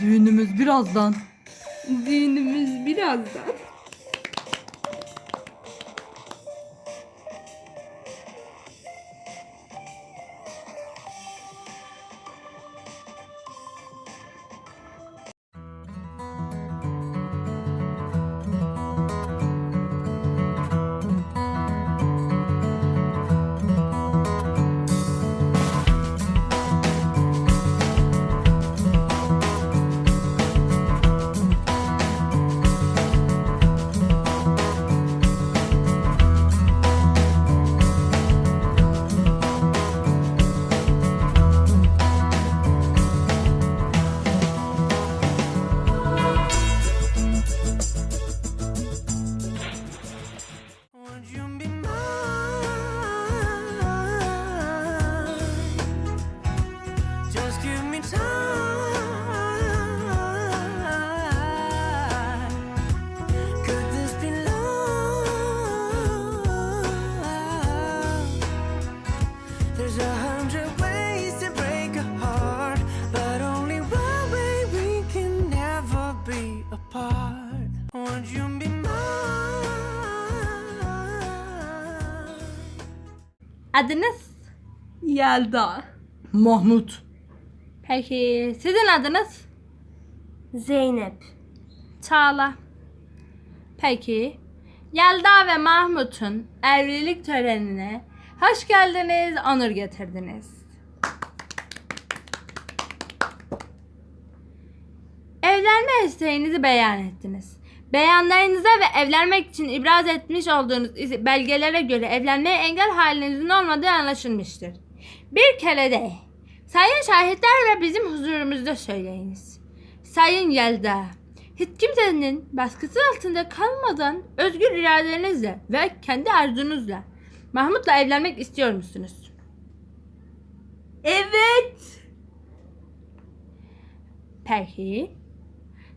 Düğünümüz birazdan. Düğünümüz birazdan. Adınız? Yelda. Mahmut. Peki sizin adınız? Zeynep. Çağla. Peki. Yelda ve Mahmut'un evlilik törenine hoş geldiniz, onur getirdiniz. Evlenme isteğinizi beyan ettiniz. Beyanlarınıza ve evlenmek için ibraz etmiş olduğunuz belgelere göre evlenmeye engel halinizin olmadığı anlaşılmıştır. Bir kere de sayın şahitler ve bizim huzurumuzda söyleyiniz. Sayın Yelda, hiç kimsenin baskısı altında kalmadan özgür iradenizle ve kendi arzunuzla Mahmut'la evlenmek istiyor musunuz? Evet. Peki.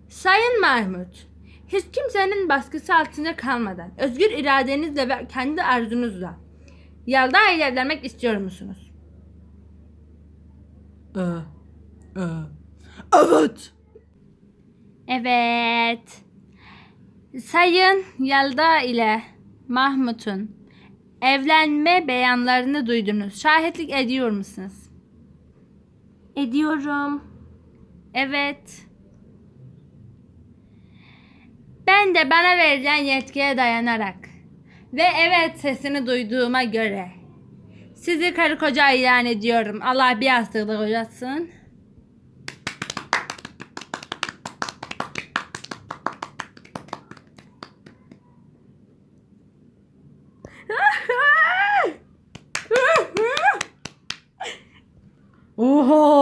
Sayın Mahmut, hiç kimsenin baskısı altında kalmadan özgür iradenizle ve kendi arzunuzla Yelda ile evlenmek istiyor musunuz? Ee, e. Evet. Evet. Sayın Yelda ile Mahmut'un evlenme beyanlarını duydunuz. Şahitlik ediyor musunuz? Ediyorum. Evet. Ben de bana verilen yetkiye dayanarak ve evet sesini duyduğuma göre sizi karı koca ilan ediyorum. Allah bir yastıkla kocatsın. Oha.